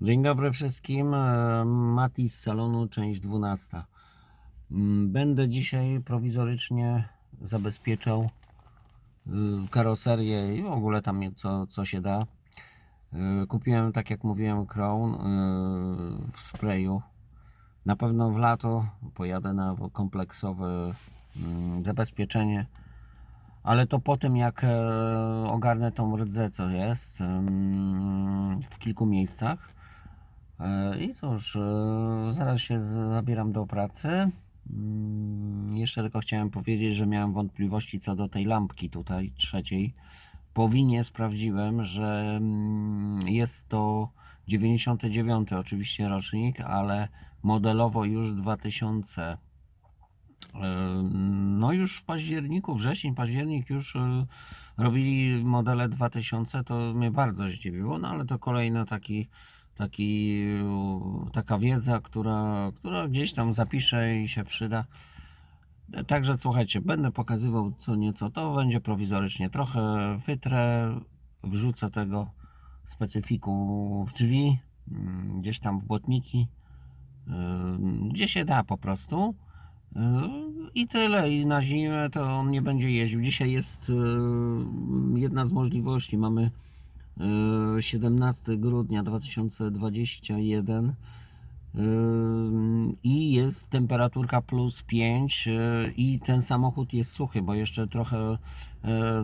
Dzień dobry wszystkim. E, Mati z salonu, część 12. Mm, Będę dzisiaj prowizorycznie zabezpieczał y, karoserię i w ogóle tam co, co się da. Y, Kupiłem, tak jak mówiłem, Crown y, w sprayu. Na pewno w lato pojadę na kompleksowe mm, zabezpieczenie. Ale to po tym, jak e, ogarnę tą rdzę, co jest w kilku miejscach. E, I cóż, e, zaraz się zabieram do pracy. Mm, Jeszcze tylko chciałem powiedzieć, że miałem wątpliwości co do tej lampki tutaj, trzeciej. Po winie sprawdziłem, że mm, jest to 99 oczywiście rocznik, ale modelowo już 2000. E, No już w październiku, wrzesień, październik już robili modele 2000, to mnie bardzo zdziwiło, no ale to kolejny taki, taki, taka wiedza, która, która gdzieś tam zapiszę i się przyda. Także słuchajcie, będę pokazywał co nieco, to będzie prowizorycznie. Trochę wytrę, wrzucę tego specyfiku w drzwi, mm, gdzieś tam w błotniki, e, gdzie się da po prostu. Yy, I tyle. I na zimę to on nie będzie jeździł. Dzisiaj jest yy, jedna z możliwości. Mamy 17 grudnia 2021 yy, i jest temperaturka plus 5 yy, i ten samochód jest suchy, bo jeszcze trochę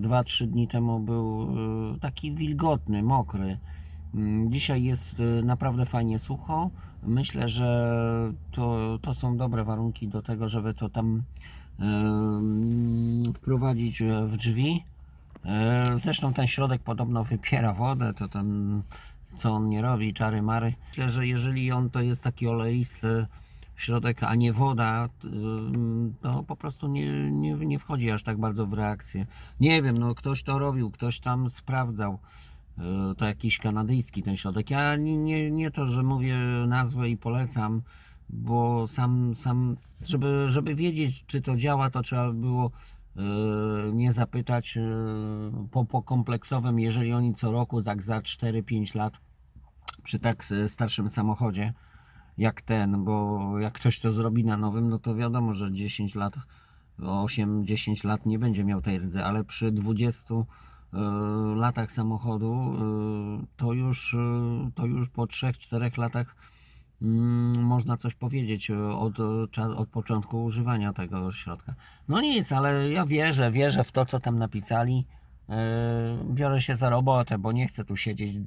2-3 dni temu był taki wilgotny, mokry. Mm, Dzisiaj jest naprawdę fajnie sucho. Myślę, że to, to są dobre warunki do tego, żeby to tam em, wprowadzić e, w drzwi. E, Zresztą ten środek podobno wypiera wodę, to tam co on nie robi, czary mary. Myślę, że jeżeli on to jest taki oleisty środek, a nie woda, to po prostu nie, nie, nie wchodzi aż tak bardzo w reakcję. Nie wiem, no ktoś to robił, ktoś tam sprawdzał. E, to jakiś kanadyjski ten środek. Ja nie, nie, to, że mówię nazwę i polecam, bo sam, sam żeby, żeby wiedzieć, czy to działa, to trzeba było e, mnie zapytać e, po, po kompleksowym, jeżeli oni co roku, tak za 4-5 lat, przy tak starszym samochodzie, jak ten, bo jak ktoś to zrobi na nowym, no to wiadomo, że 10 lat, 8-10 lat nie będzie miał tej rdzy, ale przy 20 e, latach samochodu e, to już, to już po 3-4 latach można coś powiedzieć e, od, e, od początku używania tego środka. No nic, ale ja wierzę, wierzę w to, co tam napisali. E, Biorę się za robotę, bo nie chcę tu siedzieć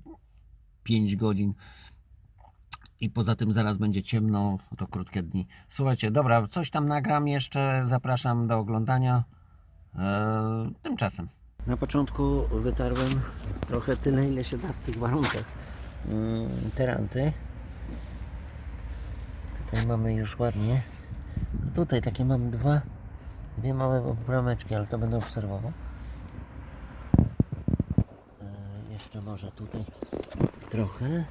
5 godzin i poza tym zaraz będzie ciemno, to krótkie dni. Słuchajcie, dobra, coś tam nagram jeszcze, zapraszam do oglądania. Eee, tymczasem. Na początku wytarłem trochę tyle, ile się da w tych warunkach. Mm, teranty. Tutaj mamy już ładnie. Tutaj takie mam dwa, dwie małe brameczki, ale to będę obserwował. Eee, jeszcze może tutaj trochę.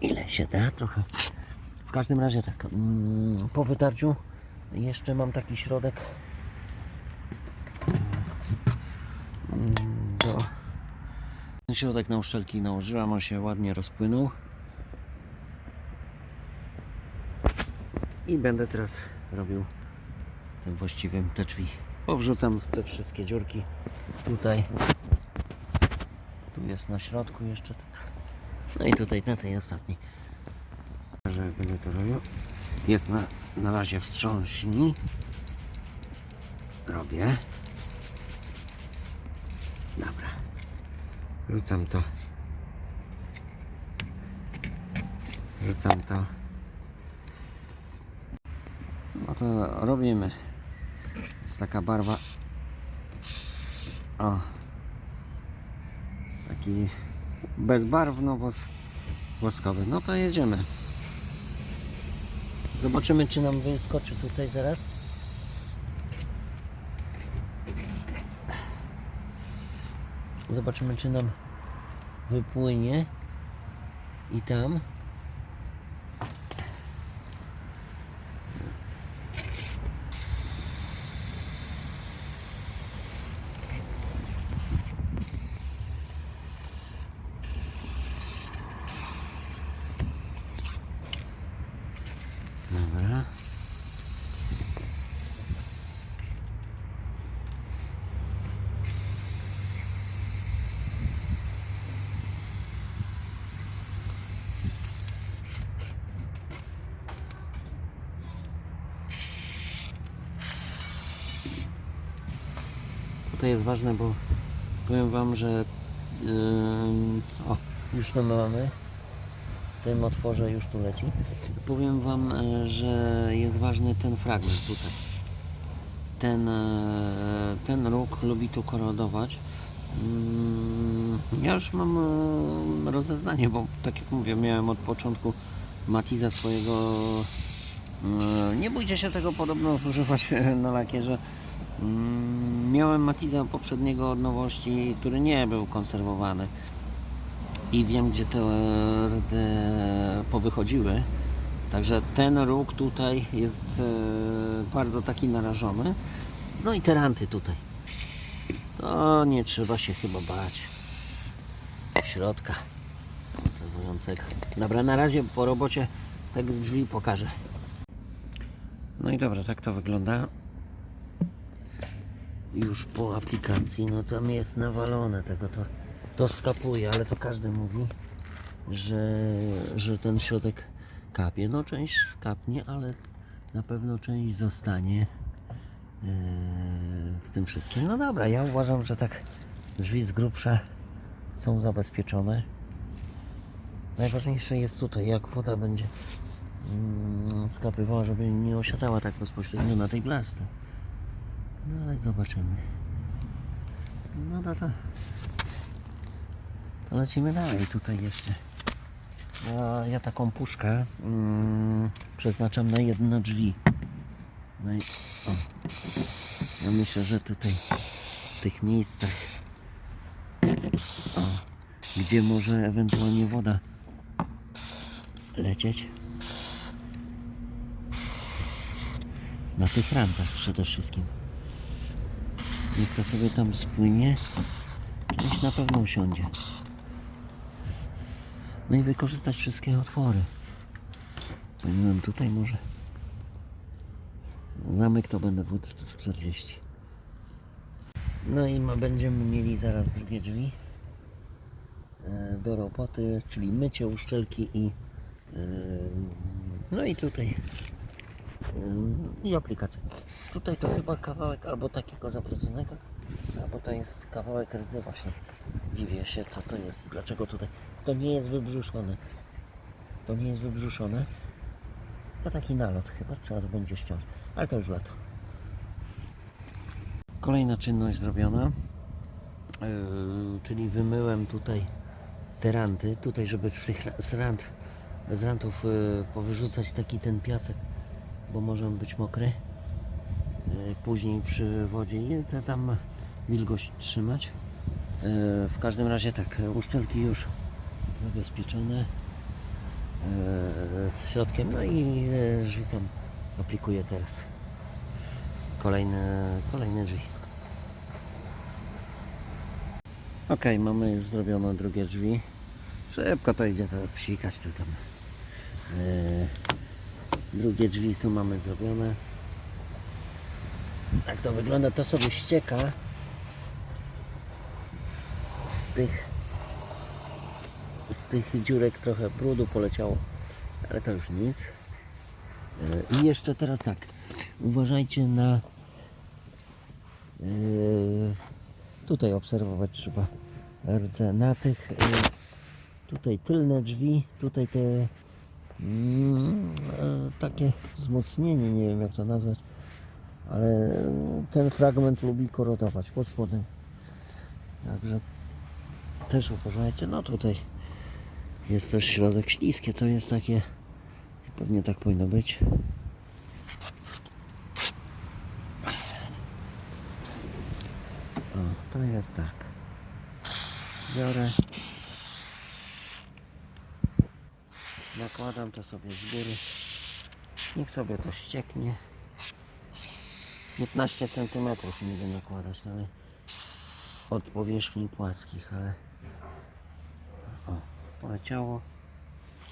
ile się da, trochę. W każdym razie tak, mm, po wytarciu jeszcze mam taki środek mm, do środek na uszczelki nałożyłam, on się ładnie rozpłynął i będę teraz robił tym właściwym te drzwi. Powrzucam te wszystkie dziurki tutaj. Tu jest na środku jeszcze tak. No i tutaj na tej ostatniej. Że będę to robił. Jest na, na razie wstrząśni. Robię. Rzucam to. Rzucam to. No to robimy. Jest taka barwa. O. Taki bezbarwno wos woskowy. No to jedziemy. Zobaczymy, czy nam wyskoczy tutaj zaraz. Zobaczymy, czy nam wypłynie. I tam. To jest ważne, bo powiem Wam, że ym, o, już to mamy. W tym otworze już tu leci. Powiem Wam, e, że jest ważny ten fragment tutaj. Ten, e, ten róg lubi tu korodować. Mm, Ja już mam e, rozeznanie, bo tak jak mówię, miałem od początku Matiza swojego. Nie bójcie się tego podobno używać na lakierze. Mm, Miałem Matiza poprzedniego od nowości, który nie był konserwowany. I wiem, gdzie te rdze powychodziły. Także ten róg tutaj jest e, bardzo taki narażony. No i te ranty tutaj. To nie trzeba się chyba bać. Środka konserwującego. Dobra, na razie po robocie tak drzwi pokażę. No i dobra, tak to wygląda. Już po aplikacji, no tam jest nawalone tego, to, to skapuje, ale to każdy mówi, że, że ten środek kapie. No część skapnie, ale na pewno część zostanie e, w tym wszystkim. No dobra, ja uważam, że tak drzwi z grubsza są zabezpieczone. Najważniejsze jest tutaj, jak woda będzie mm, skapywała, żeby nie osiadała tak bezpośrednio na tej blaszce. No ale zobaczymy. No to to. To lecimy dalej tutaj jeszcze. Ja, taką puszkę mm, przeznaczam na jedno drzwi. No i, o. Ja myślę, że tutaj w tych miejscach, o, gdzie może ewentualnie woda lecieć, na tych rantach przede wszystkim. Niech to sobie tam spłynie, część na pewno usiądzie. No i wykorzystać wszystkie otwory. Powinienem tutaj może. Zamek to będę w 40. No i ma, będziemy mieli zaraz drugie drzwi e, do roboty, czyli mycie uszczelki i e, no i tutaj i aplikacja. Tutaj to chyba kawałek albo takiego zabrodzonego, albo to jest kawałek rdzy właśnie. Dziwię się co to jest dlaczego tutaj. To nie jest wybrzuszone. To nie jest wybrzuszone. Tylko taki nalot chyba trzeba to będzie ściąć. Ale to już lato. Kolejna czynność zrobiona. Yy, czyli wymyłem tutaj te ranty. Tutaj, żeby z tych z rant, z rantów yy, powyrzucać taki ten piasek, bo może być mokry. Yy, później przy wodzie i te tam wilgoć trzymać. Yy, w każdym razie tak, uszczelki już zabezpieczone yy, z środkiem, no i tam aplikuję teraz. Kolejne, kolejne drzwi. Ok, mamy już zrobione drugie drzwi. Szybko to idzie to psikać to tam. Drugie drzwi są mamy zrobione. Tak to wygląda, to sobie ścieka z tych z tych dziurek trochę brudu poleciało, ale to już nic. Yy, I jeszcze teraz tak, uważajcie na yy, tutaj obserwować trzeba rdze na tych yy, tutaj tylne drzwi, tutaj te e, takie wzmocnienie, nie wiem jak to nazwać, ale ten fragment lubi korodować pod spodem. Także też uważajcie, no tutaj jest też środek śliskie, to jest takie, pewnie tak powinno być. O, to jest tak. Biorę. Nakładam to sobie z góry. Niech sobie to ścieknie. 15 cm będę nakładać, ale od powierzchni płaskich, ale o, poleciało,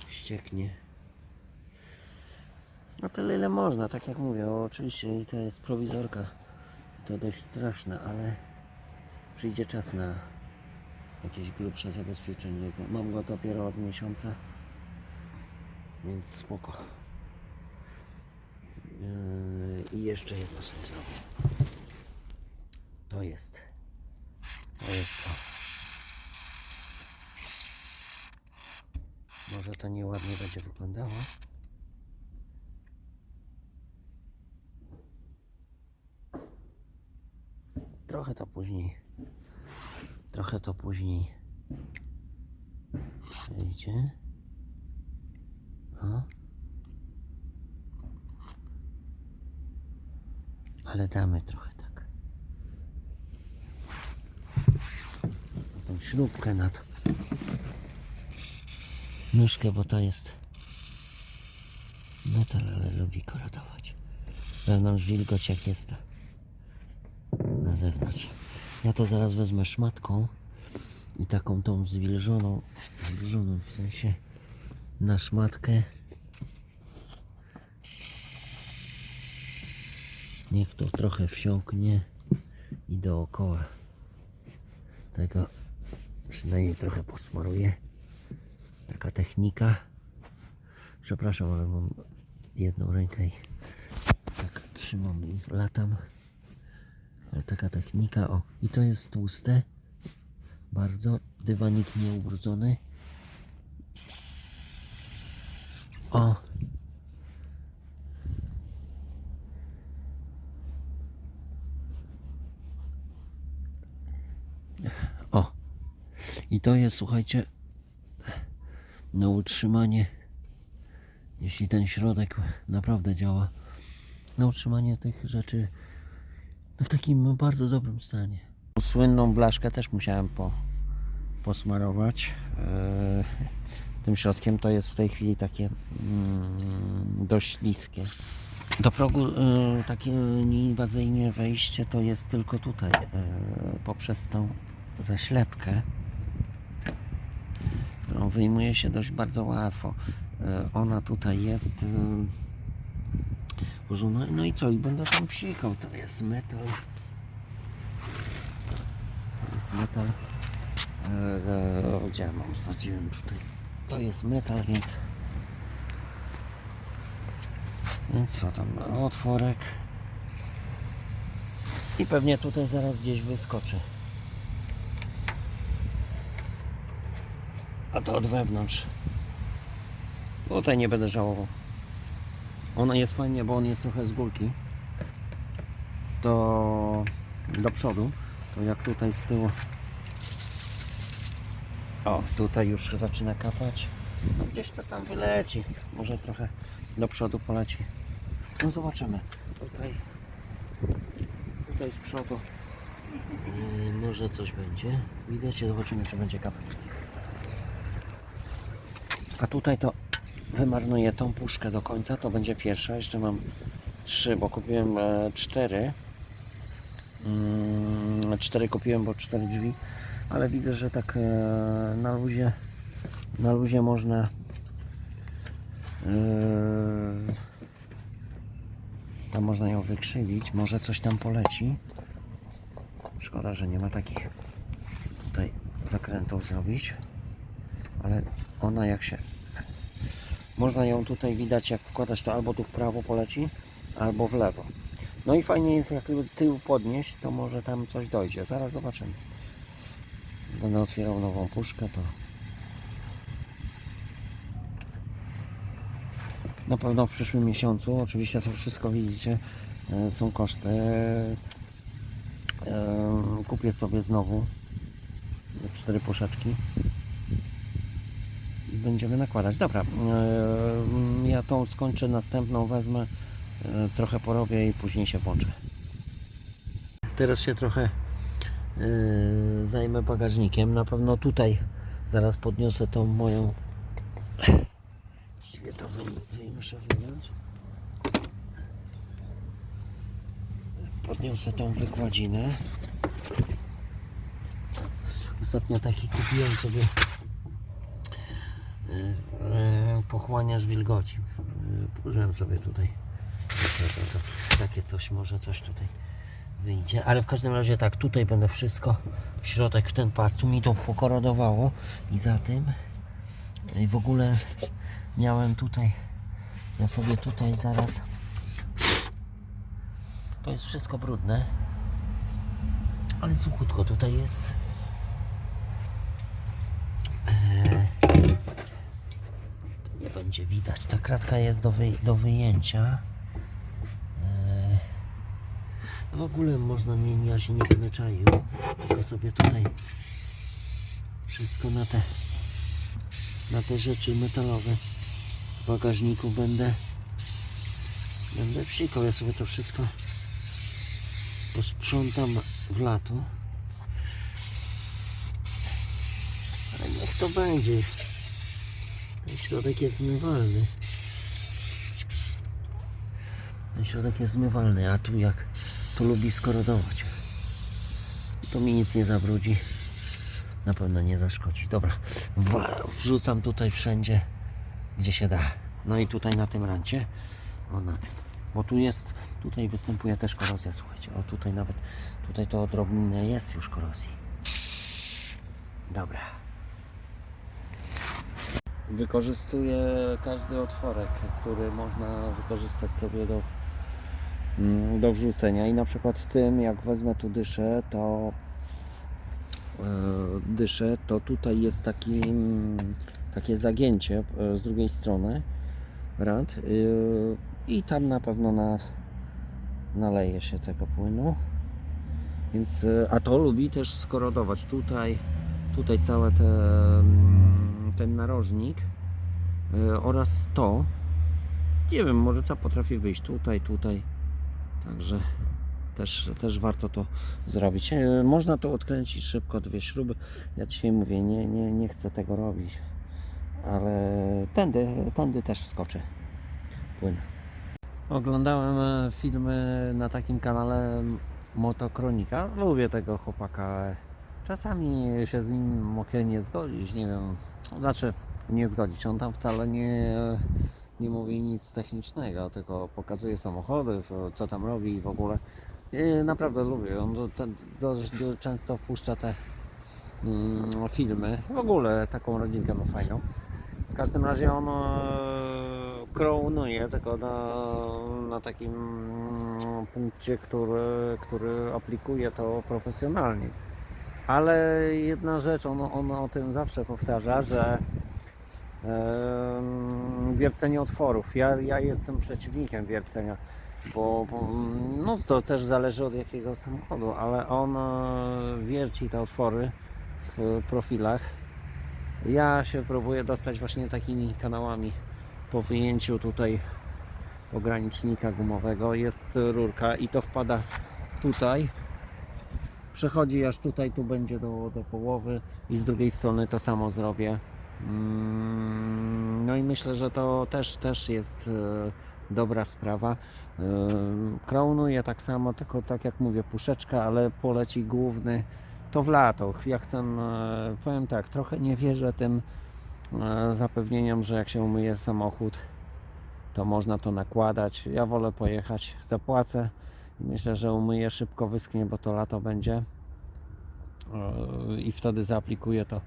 ścieknie. No tyle ile można, tak jak mówię, oczywiście i to jest prowizorka, to dość straszne, ale przyjdzie czas na jakieś grubsze zabezpieczenie. Mam go dopiero od miesiąca, więc spoko. Yy, I jeszcze jedno sobie zrobię. To jest To jest to. Może to nieładnie będzie wyglądało. Trochę to później. Trochę to później. Widzicie? O. Ale damy trochę tak. Tą śrubkę na to. Nóżkę, bo to jest metal, ale lubi korodować. Wewnątrz wilgoć jak jest na zewnątrz. Ja to zaraz wezmę szmatką i taką tą zwilżoną, zwilżoną w sensie na szmatkę. Niech to trochę wsiąknie i dookoła tego przynajmniej trochę posmaruję. Taka technika. Przepraszam, ale mam jedną rękę i tak trzymam i latam. Ale taka technika, o i to jest tłuste. Bardzo. Dywanik nieubrudzony. O. O. I to jest, słuchajcie, na utrzymanie, jeśli ten środek naprawdę działa, na utrzymanie tych rzeczy w takim bardzo dobrym stanie. Słynną blaszkę też musiałem po, posmarować. Eee, tym środkiem to jest w tej chwili takie mm, dość śliskie. Do progu e, takie nieinwazyjnie wejście to jest tylko tutaj, e, poprzez tą zaślepkę, którą wyjmuje się dość bardzo łatwo. E, ona tutaj jest e, włożona. No i co? I będę tam psikał. To jest metal. To jest metal. Eee, gdzie ja mam? Tutaj. To jest metal, więc... Więc co tam? Otworek. I pewnie tutaj zaraz gdzieś wyskoczy. A to od wewnątrz. Tutaj nie będę żałował. Ono jest fajnie, bo on jest trochę z górki. To do przodu. To jak tutaj z tyłu. O, tutaj już zaczyna kapać. No gdzieś to tam wyleci. Może trochę do przodu poleci. No zobaczymy. Tutaj. Tutaj z przodu. Yy, może coś będzie. Widać, zobaczymy czy będzie kapać. A tutaj to wymarnuję tą puszkę do końca, to będzie pierwsza. Jeszcze mam trzy, bo kupiłem e, cztery. Mm, cztery kupiłem, bo cztery drzwi, ale widzę, że tak e, na luzie na luzie można e, tam można ją wykrzywić, może coś tam poleci. Szkoda, że nie ma takich tutaj zakrętów zrobić, ale ona jak się można ją tutaj widać, jak wkładać to albo tu w prawo poleci, albo w lewo. No i fajnie jest, jak tył podnieść, to może tam coś dojdzie. Zaraz zobaczymy. Będę otwierał nową puszkę, to na pewno w przyszłym miesiącu, oczywiście to wszystko widzicie, e, są koszty. E, Kupię sobie znowu cztery puszeczki będziemy nakładać. Dobra, e, ja tą skończę, następną wezmę, e, trochę porobię i później się włączę. Teraz się trochę e, zajmę bagażnikiem. Na pewno tutaj zaraz podniosę tą moją. Właściwie to muszę wyjąć. Podniosę tą wykładzinę. Ostatnio taki kupiłem sobie yy, pochłaniacz wilgoci. Yy, Użyłem sobie tutaj. Takie coś, może coś tutaj wyjdzie. Ale w każdym razie tak, tutaj będę wszystko w środek w ten pas. Tu mi to pokorodowało i za tym i w ogóle miałem tutaj ja sobie tutaj zaraz to jest wszystko brudne ale suchutko tutaj jest będzie widać. Ta kratka jest do, wy, do wyjęcia. Eee, w ogóle można, nie, ja się nie będę czaił, tylko sobie tutaj wszystko na te, na te rzeczy metalowe w bagażniku będę, będę psikał. Ja sobie to wszystko posprzątam w lato. Ale niech to będzie. Środek jest zmywalny. Ten środek jest zmywalny, a tu jak to lubi skorodować. To mi nic nie zabrudzi. Na pewno nie zaszkodzi. Dobra, wrzucam tutaj wszędzie, gdzie się da. No i tutaj na tym rancie. O na tym. Bo tu jest, tutaj występuje też korozja, słuchajcie. O tutaj nawet, tutaj to odrobinę jest już korozji. Dobra. Wykorzystuję każdy otworek, który można wykorzystać sobie do, mm, do wrzucenia. I na przykład tym, jak wezmę tu dyszę, to e, dyszę, to tutaj jest taki, mm, takie zagięcie e, z drugiej strony rand y, i tam na pewno na, naleje się tego płynu. Więc, e, a to lubi też skorodować. Tutaj, tutaj całe te, mm, ten narożnik e, oraz to. Nie wiem, może co potrafi wyjść tutaj, tutaj. Także też, też warto to zrobić. E, Można to odkręcić szybko, dwie śruby. Ja dzisiaj mówię, nie, nie, nie chcę tego robić, ale tędy, tędy też skoczę płyn. Oglądałem e, filmy na takim kanale Motokronika. Lubię tego chłopaka. Czasami się z nim mogę nie zgodzić, nie wiem. Znaczy, nie zgodzić. On tam wcale nie, nie mówi nic technicznego, tylko pokazuje samochody, co tam robi i w ogóle. I naprawdę lubię. On do, do, do, często wpuszcza te mm, filmy. W ogóle taką rodzinkę ma fajną. W każdym razie on e, kreunuje tylko na, na takim mm, punkcie, który, który aplikuje to profesjonalnie. Ale jedna rzecz, on, on o tym zawsze powtarza, że em, wiercenie otworów. Ja, ja jestem przeciwnikiem wiercenia, bo, bo no, to też zależy od jakiego samochodu, ale on e, wierci te otwory w profilach. Ja się próbuję dostać właśnie takimi kanałami po wyjęciu tutaj ogranicznika gumowego. Jest rurka i to wpada tutaj. Przechodzi aż tutaj, tu będzie do, do połowy i z drugiej strony to samo zrobię. Mm, No i myślę, że to też, też jest e, dobra sprawa. E, Kraunuję tak samo, tylko tak jak mówię, puszeczka, ale poleci główny to w lato. Ja chcę, e, powiem tak, trochę nie wierzę tym zapewnieniom, że jak się umyje samochód, to można to nakładać. Ja wolę pojechać, zapłacę myślę, że umyję szybko, wyschnie, bo to lato będzie E, i wtedy zaaplikuję to e,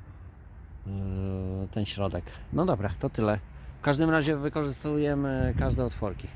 ten środek. No dobra, to tyle. W każdym razie wykorzystujemy każde otworki.